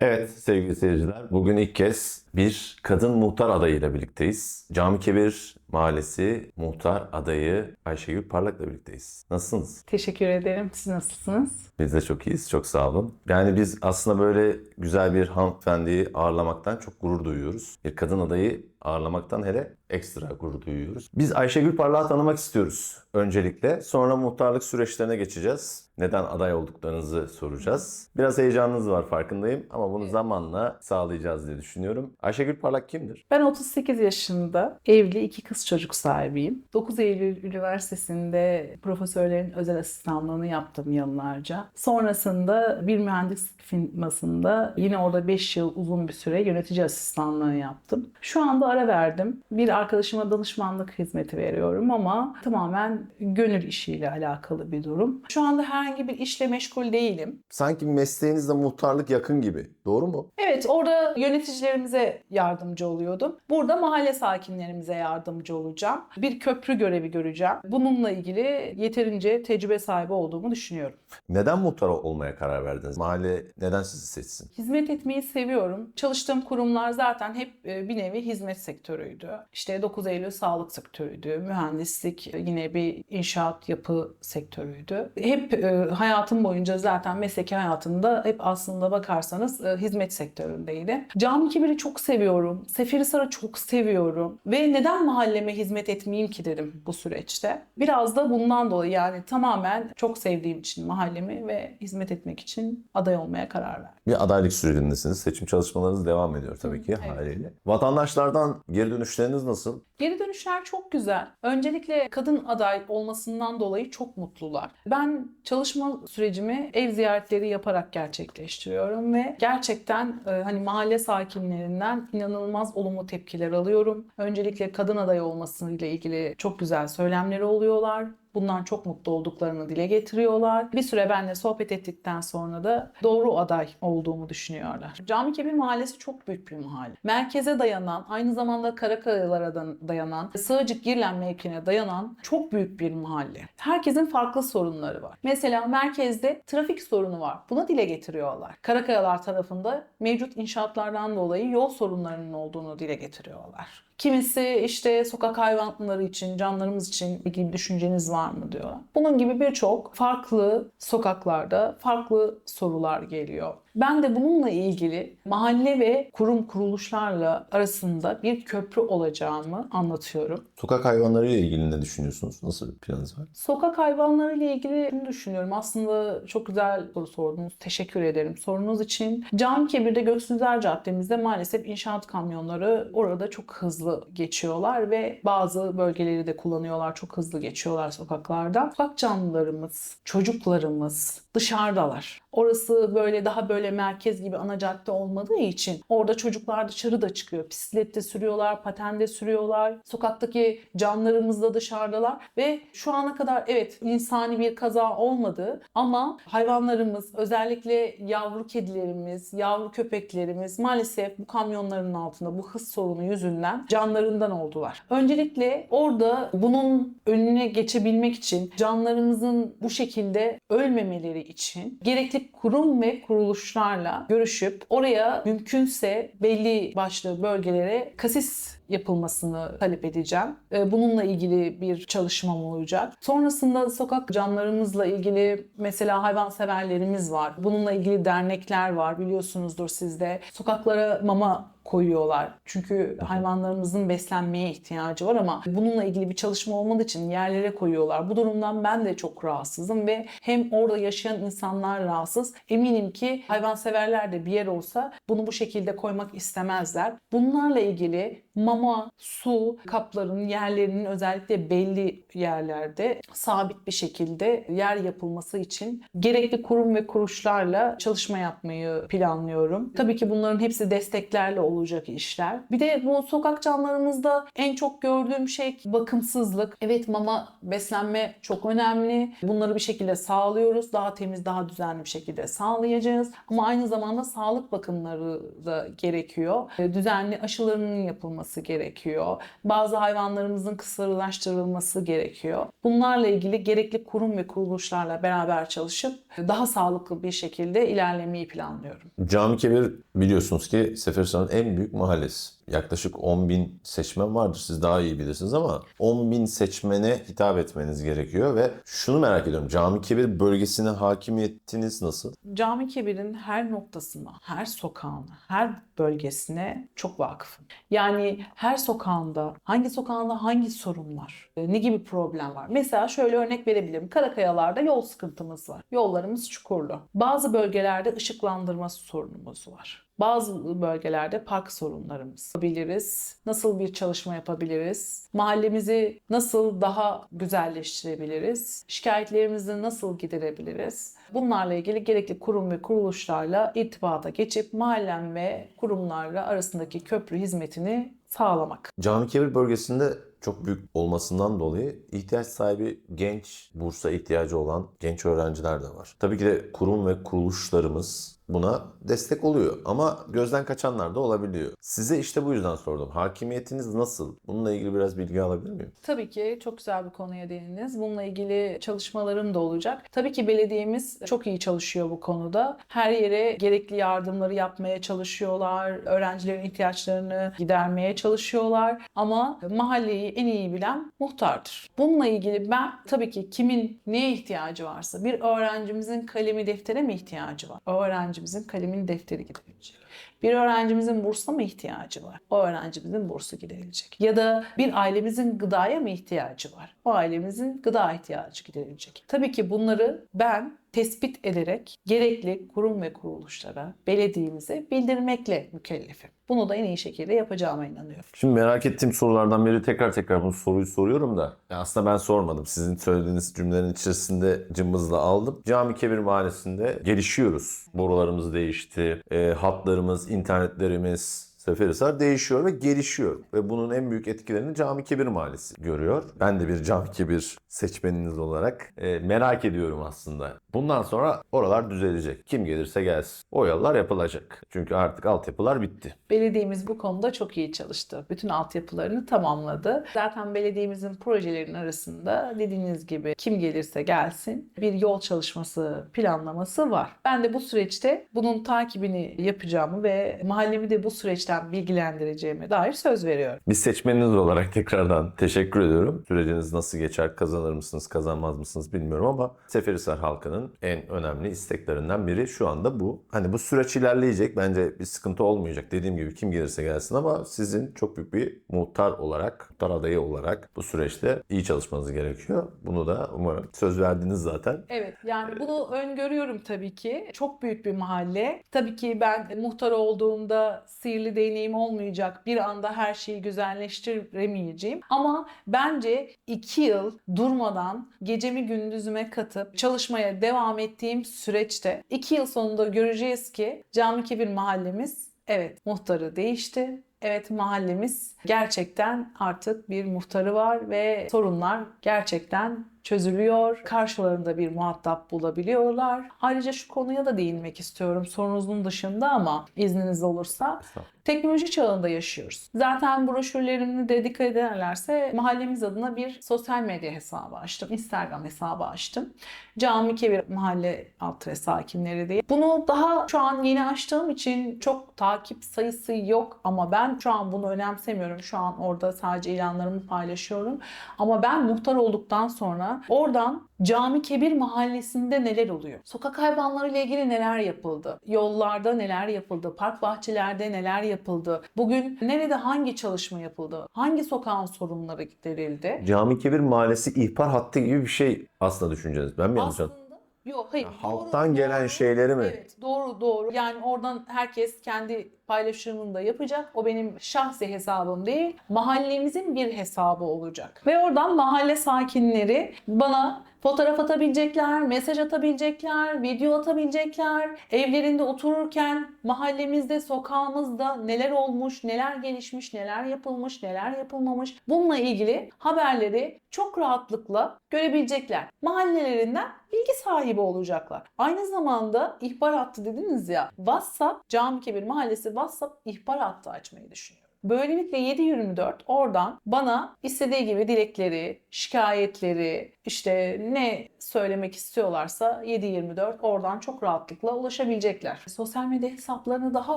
Evet sevgili seyirciler, bugün ilk kez bir kadın muhtar adayıyla birlikteyiz. Cami Kebir Mahallesi muhtar adayı Ayşegül Parlak'la birlikteyiz. Nasılsınız? Teşekkür ederim. Siz nasılsınız? Biz de çok iyiyiz, çok sağ olun. Yani biz aslında böyle güzel bir hanımefendiyi ağırlamaktan çok gurur duyuyoruz. Bir kadın adayı ağırlamaktan hele ekstra gurur duyuyoruz. Biz Ayşegül Parlak'ı tanımak istiyoruz öncelikle. Sonra muhtarlık süreçlerine geçeceğiz. Neden aday olduklarınızı soracağız. Biraz heyecanınız var farkındayım ama bunu zamanla sağlayacağız diye düşünüyorum. Ayşegül Parlak kimdir? Ben 38 yaşında evli iki kız çocuk sahibiyim. 9 Eylül Üniversitesi'nde profesörlerin özel asistanlığını yaptım yıllarca. Sonrasında bir mühendislik firmasında yine orada 5 yıl uzun bir süre yönetici asistanlığı yaptım. Şu anda ara verdim. Bir arkadaşıma danışmanlık hizmeti veriyorum ama tamamen gönül işiyle alakalı bir durum. Şu anda herhangi bir işle meşgul değilim. Sanki mesleğinizle muhtarlık yakın gibi. Doğru mu? Evet orada yöneticilerimize yardımcı oluyordum. Burada mahalle sakinlerimize yardımcı olacağım. Bir köprü görevi göreceğim. Bununla ilgili yeterince tecrübe sahibi olduğumu düşünüyorum. Neden muhtar olmaya karar verdiniz? Mahalle neden sizi seçsin? Hizmet etmeyi seviyorum. Çalıştığım kurumlar zaten hep e, bir nevi hizmet sektörüydü. İşte 9 Eylül sağlık sektörüydü. Mühendislik e, yine bir inşaat yapı sektörüydü. Hep e, hayatım boyunca zaten mesleki hayatımda hep aslında bakarsanız e, hizmet sektöründeydi. Cami Kibir'i çok seviyorum. Seferihisar'ı çok seviyorum. Ve neden mahalleme hizmet etmeyeyim ki dedim bu süreçte. Biraz da bundan dolayı yani tamamen çok sevdiğim için mahallemi ve hizmet etmek için aday olmaya karar verdim. Bir adaylık sürecindesiniz. Seçim çalışmalarınız devam ediyor tabii ki evet. haliyle. Vatandaşlardan geri dönüşleriniz nasıl? Geri dönüşler çok güzel. Öncelikle kadın aday olmasından dolayı çok mutlular. Ben çalışma sürecimi ev ziyaretleri yaparak gerçekleştiriyorum ve gerçekten e, hani mahalle sakinlerinden inanılmaz olumlu tepkiler alıyorum. Öncelikle kadın aday olmasıyla ilgili çok güzel söylemleri oluyorlar. Bundan çok mutlu olduklarını dile getiriyorlar. Bir süre benimle sohbet ettikten sonra da doğru aday olduğumu düşünüyorlar. Cami Kebir Mahallesi çok büyük bir mahalle. Merkeze dayanan, aynı zamanda Karakayalara da dayanan, Sığacık Girlen mevkine dayanan çok büyük bir mahalle. Herkesin farklı sorunları var. Mesela merkezde trafik sorunu var. Buna dile getiriyorlar. Karakayalar tarafında mevcut inşaatlardan dolayı yol sorunlarının olduğunu dile getiriyorlar. Kimisi işte sokak hayvanları için, canlarımız için bir düşünceniz var mı diyor. Bunun gibi birçok farklı sokaklarda farklı sorular geliyor. Ben de bununla ilgili mahalle ve kurum kuruluşlarla arasında bir köprü olacağımı anlatıyorum. Sokak hayvanları ile ilgili ne düşünüyorsunuz? Nasıl bir planınız var? Sokak hayvanları ile ilgili şunu düşünüyorum. Aslında çok güzel soru sordunuz. Teşekkür ederim sorunuz için. Camkebir'de Göksüzler Caddemizde maalesef inşaat kamyonları orada çok hızlı geçiyorlar ve bazı bölgeleri de kullanıyorlar. Çok hızlı geçiyorlar sokaklarda. Sokak canlılarımız, çocuklarımız dışarıdalar. Orası böyle daha böyle merkez gibi ana cadde olmadığı için orada çocuklar dışarı da çıkıyor. Bisiklette sürüyorlar, patende sürüyorlar. Sokaktaki canlarımız da dışarıdalar ve şu ana kadar evet insani bir kaza olmadı ama hayvanlarımız özellikle yavru kedilerimiz, yavru köpeklerimiz maalesef bu kamyonların altında bu hız sorunu yüzünden canlarından oldular. Öncelikle orada bunun önüne geçebilmek için canlarımızın bu şekilde ölmemeleri için gerekli kurum ve kuruluşlarla görüşüp oraya mümkünse belli başlı bölgelere kasis yapılmasını talep edeceğim. Ee, Bununla ilgili bir çalışmam olacak. Sonrasında sokak canlarımızla ilgili mesela hayvanseverlerimiz var. Bununla ilgili dernekler var biliyorsunuzdur sizde. Sokaklara mama koyuyorlar. Çünkü hayvanlarımızın beslenmeye ihtiyacı var ama bununla ilgili bir çalışma olmadığı için yerlere koyuyorlar. Bu durumdan ben de çok rahatsızım ve hem orada yaşayan insanlar rahatsız. Eminim ki hayvanseverler de bir yer olsa bunu bu şekilde koymak istemezler. Bunlarla ilgili mama, su kaplarının yerlerinin özellikle belli yerlerde sabit bir şekilde yer yapılması için gerekli kurum ve kuruluşlarla çalışma yapmayı planlıyorum. Tabii ki bunların hepsi desteklerle olacak işler. Bir de bu sokak canlarımızda en çok gördüğüm şey bakımsızlık. Evet mama beslenme çok önemli. Bunları bir şekilde sağlıyoruz. Daha temiz, daha düzenli bir şekilde sağlayacağız. Ama aynı zamanda sağlık bakımları da gerekiyor. Düzenli aşılarının yapılması gerekiyor. Bazı hayvanlarımızın kısırlaştırılması gerekiyor. Bunlarla ilgili gerekli kurum ve kuruluşlarla beraber çalışıp daha sağlıklı bir şekilde ilerlemeyi planlıyorum. Cami Kebir biliyorsunuz ki Seferihisar'ın en büyük mahallesi. Yaklaşık 10 bin seçmen vardır. Siz daha iyi bilirsiniz ama 10 bin seçmene hitap etmeniz gerekiyor ve şunu merak ediyorum. Cami Kebir bölgesine hakimiyetiniz nasıl? Cami Kebir'in her noktasına, her sokağına, her bölgesine çok vakıfım. Yani her sokağında, hangi sokağında hangi sorun var, e, ne gibi problem var. Mesela şöyle örnek verebilirim. Karakayalarda yol sıkıntımız var. Yollarımız çukurlu. Bazı bölgelerde ışıklandırma sorunumuz var. Bazı bölgelerde park sorunlarımız yapabiliriz. Nasıl bir çalışma yapabiliriz? Mahallemizi nasıl daha güzelleştirebiliriz? Şikayetlerimizi nasıl giderebiliriz? Bunlarla ilgili gerekli kurum ve kuruluşlarla irtibata geçip mahallem ve kurumlarla arasındaki köprü hizmetini sağlamak. Cami Kebir bölgesinde çok büyük olmasından dolayı ihtiyaç sahibi genç, bursa ihtiyacı olan genç öğrenciler de var. Tabii ki de kurum ve kuruluşlarımız buna destek oluyor ama gözden kaçanlar da olabiliyor. Size işte bu yüzden sordum. Hakimiyetiniz nasıl? Bununla ilgili biraz bilgi alabilir miyim? Tabii ki çok güzel bir konuya değindiniz. Bununla ilgili çalışmalarım da olacak. Tabii ki belediyemiz çok iyi çalışıyor bu konuda. Her yere gerekli yardımları yapmaya çalışıyorlar. Öğrencilerin ihtiyaçlarını gidermeye çalışıyorlar. Ama mahalleyi en iyi bilen muhtardır. Bununla ilgili ben tabii ki kimin neye ihtiyacı varsa bir öğrencimizin kalemi deftere mi ihtiyacı var? Öğrencimizin kalemin defteri giderilecek. Bir öğrencimizin bursa mı ihtiyacı var? O öğrencimizin bursu giderilecek. Ya da bir ailemizin gıdaya mı ihtiyacı var? O ailemizin gıda ihtiyacı giderilecek. Tabii ki bunları ben tespit ederek gerekli kurum ve kuruluşlara, belediyemize bildirmekle mükellefim. Bunu da en iyi şekilde yapacağıma inanıyorum. Şimdi merak ettiğim sorulardan biri tekrar tekrar bu soruyu soruyorum da aslında ben sormadım. Sizin söylediğiniz cümlenin içerisinde cımbızla aldım. Cami Kebir Mahallesi'nde gelişiyoruz. Borularımız değişti, e, hatlarımız, internetlerimiz, Seferihisar değişiyor ve gelişiyor. Ve bunun en büyük etkilerini Cami Kebir Mahallesi görüyor. Ben de bir Cami Kebir seçmeniniz olarak e, merak ediyorum aslında. Bundan sonra oralar düzelecek. Kim gelirse gelsin. O yollar yapılacak. Çünkü artık altyapılar bitti. Belediyemiz bu konuda çok iyi çalıştı. Bütün altyapılarını tamamladı. Zaten belediyemizin projelerinin arasında dediğiniz gibi kim gelirse gelsin bir yol çalışması planlaması var. Ben de bu süreçte bunun takibini yapacağımı ve mahallemi de bu süreçten bilgilendireceğime dair söz veriyorum. Biz seçmeniniz olarak tekrardan teşekkür ediyorum. Süreciniz nasıl geçer, kazanır mısınız, kazanmaz mısınız bilmiyorum ama Seferihisar halkının en önemli isteklerinden biri şu anda bu. Hani bu süreç ilerleyecek. Bence bir sıkıntı olmayacak. Dediğim gibi kim gelirse gelsin ama sizin çok büyük bir muhtar olarak, muhtar adayı olarak bu süreçte iyi çalışmanız gerekiyor. Bunu da umarım söz verdiniz zaten. Evet yani bunu öngörüyorum tabii ki. Çok büyük bir mahalle. Tabii ki ben muhtar olduğumda sihirli değneğim olmayacak. Bir anda her şeyi güzelleştiremeyeceğim. Ama bence iki yıl durmadan gecemi gündüzüme katıp çalışmaya devam ettiğim süreçte iki yıl sonunda göreceğiz ki Cami Kebir mahallemiz evet muhtarı değişti. Evet mahallemiz gerçekten artık bir muhtarı var ve sorunlar gerçekten çözülüyor. Karşılarında bir muhatap bulabiliyorlar. Ayrıca şu konuya da değinmek istiyorum sorunuzun dışında ama izniniz olursa. Teknoloji çağında yaşıyoruz. Zaten broşürlerimde de dikkat ederlerse mahallemiz adına bir sosyal medya hesabı açtım. Instagram hesabı açtım. Cami Kebir Mahalle Altre sakinleri diye. Bunu daha şu an yeni açtığım için çok takip sayısı yok ama ben şu an bunu önemsemiyorum. Şu an orada sadece ilanlarımı paylaşıyorum. Ama ben muhtar olduktan sonra oradan Cami Kebir Mahallesi'nde neler oluyor? Sokak hayvanları ile ilgili neler yapıldı? Yollarda neler yapıldı? Park bahçelerde neler yapıldı? Bugün nerede hangi çalışma yapıldı? Hangi sokağın sorunları giderildi? Cami Kebir Mahallesi ihbar hattı gibi bir şey aslında düşünceniz. Ben mi yanlış Aslında yok hayır. Ya, doğru, halktan gelen doğru. şeyleri mi? Evet doğru doğru. Yani oradan herkes kendi paylaşımını da yapacak. O benim şahsi hesabım değil. Mahallemizin bir hesabı olacak. Ve oradan mahalle sakinleri bana fotoğraf atabilecekler, mesaj atabilecekler, video atabilecekler. Evlerinde otururken mahallemizde, sokağımızda neler olmuş, neler gelişmiş, neler yapılmış, neler yapılmamış. Bununla ilgili haberleri çok rahatlıkla görebilecekler. Mahallelerinden bilgi sahibi olacaklar. Aynı zamanda ihbar hattı dediniz ya. WhatsApp, Cami Kebir Mahallesi WhatsApp ihbar hattı açmayı düşünüyorum. Böylelikle 7-24 oradan bana istediği gibi dilekleri, şikayetleri, işte ne söylemek istiyorlarsa 7-24 oradan çok rahatlıkla ulaşabilecekler. Sosyal medya hesaplarını daha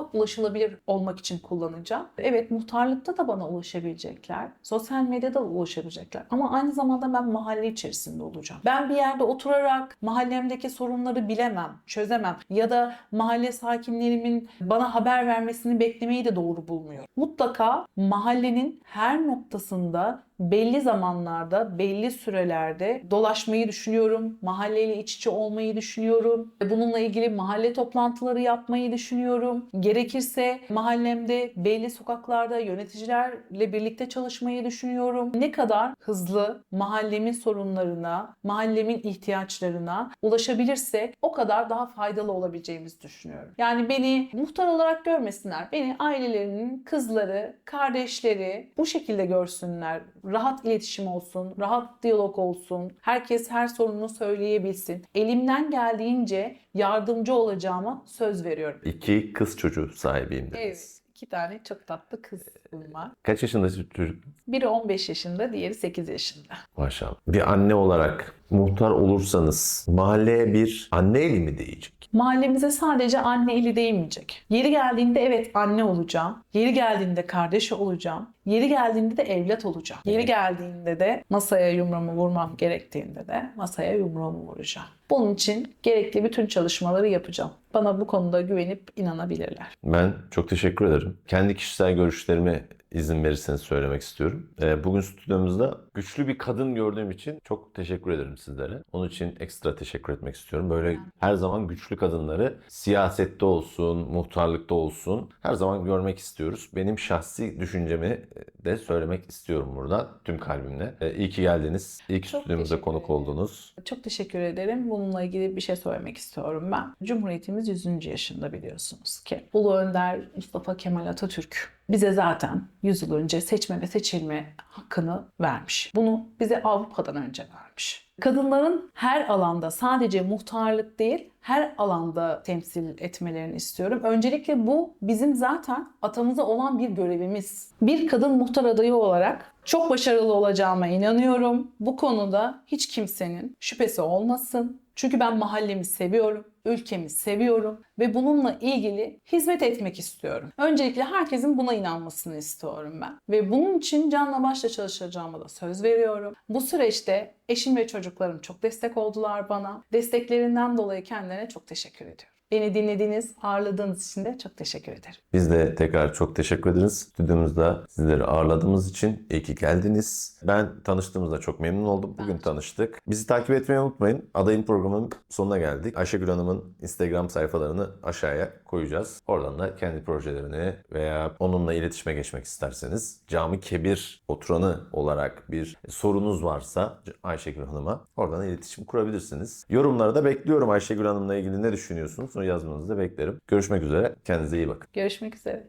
ulaşılabilir olmak için kullanacağım. Evet muhtarlıkta da bana ulaşabilecekler. Sosyal medyada da ulaşabilecekler. Ama aynı zamanda ben mahalle içerisinde olacağım. Ben bir yerde oturarak mahallemdeki sorunları bilemem, çözemem ya da mahalle sakinlerimin bana haber vermesini beklemeyi de doğru bulmuyorum. Mutlaka mahallenin her noktasında belli zamanlarda, belli sürelerde dolaşmayı düşünüyorum. Mahalleyle iç içe olmayı düşünüyorum. Bununla ilgili mahalle toplantıları yapmayı düşünüyorum. Gerekirse mahallemde belli sokaklarda yöneticilerle birlikte çalışmayı düşünüyorum. Ne kadar hızlı mahallemin sorunlarına, mahallemin ihtiyaçlarına ulaşabilirsek o kadar daha faydalı olabileceğimizi düşünüyorum. Yani beni muhtar olarak görmesinler. Beni ailelerinin kızları, kardeşleri bu şekilde görsünler. Rahat iletişim olsun, rahat diyalog olsun. Herkes her sorununu söyleyebilsin. Elimden geldiğince yardımcı olacağıma söz veriyorum. İki kız çocuğu sahibiyim dediniz. Evet. iki tane çok tatlı kızım var. Kaç yaşında çocuk? Biri 15 yaşında, diğeri 8 yaşında. Maşallah. Bir anne olarak muhtar olursanız mahalleye bir anne eli mi değecek? Mahallemize sadece anne eli değmeyecek. Yeri geldiğinde evet anne olacağım. Yeri geldiğinde kardeş olacağım. Yeri geldiğinde de evlat olacağım. Yeri geldiğinde de masaya yumruğumu vurmam gerektiğinde de masaya yumruğumu vuracağım. Bunun için gerekli bütün çalışmaları yapacağım. Bana bu konuda güvenip inanabilirler. Ben çok teşekkür ederim. Kendi kişisel görüşlerimi izin verirseniz söylemek istiyorum. Ee, Bugün stüdyomuzda güçlü bir kadın gördüğüm için çok teşekkür ederim sizlere. Onun için ekstra teşekkür etmek istiyorum. Böyle her zaman güçlü kadınları siyasette olsun, muhtarlıkta olsun her zaman görmek istiyoruz. Benim şahsi düşüncemi de söylemek istiyorum burada tüm kalbimle. Ee, İyi ki geldiniz. İyi ki Çok stüdyomuza konuk ederim. oldunuz. Çok teşekkür ederim. Bununla ilgili bir şey söylemek istiyorum ben. Cumhuriyetimiz 100. yaşında biliyorsunuz ki. Ulu Önder Mustafa Kemal Atatürk bize zaten 100 yıl önce seçme ve seçilme hakkını vermiş. Bunu bize Avrupa'dan önce vermiş. Kadınların her alanda sadece muhtarlık değil her alanda temsil etmelerini istiyorum. Öncelikle bu bizim zaten atamıza olan bir görevimiz. Bir kadın muhtar adayı olarak çok başarılı olacağıma inanıyorum. Bu konuda hiç kimsenin şüphesi olmasın. Çünkü ben mahallemi seviyorum, ülkemi seviyorum ve bununla ilgili hizmet etmek istiyorum. Öncelikle herkesin buna inanmasını istiyorum ben. Ve bunun için canla başla çalışacağıma da söz veriyorum. Bu süreçte eşim ve çocuklarım çok destek oldular bana. Desteklerinden dolayı kendilerine çok teşekkür ediyorum. Beni dinlediğiniz, ağırladığınız için de çok teşekkür ederim. Biz de tekrar çok teşekkür ederiz. Stüdyomuzda sizleri ağırladığımız için iyi ki geldiniz. Ben tanıştığımızda çok memnun oldum. Bugün de. tanıştık. Bizi takip etmeyi unutmayın. Adayın programının sonuna geldik. Ayşegül Hanım'ın Instagram sayfalarını aşağıya koyacağız. Oradan da kendi projelerini veya onunla iletişime geçmek isterseniz Cami Kebir oturanı olarak bir sorunuz varsa Ayşegül Hanım'a oradan iletişim kurabilirsiniz. Yorumları da bekliyorum Ayşegül Hanım'la ilgili ne düşünüyorsunuz? Yazmanızı da beklerim. Görüşmek üzere. Kendinize iyi bakın. Görüşmek üzere.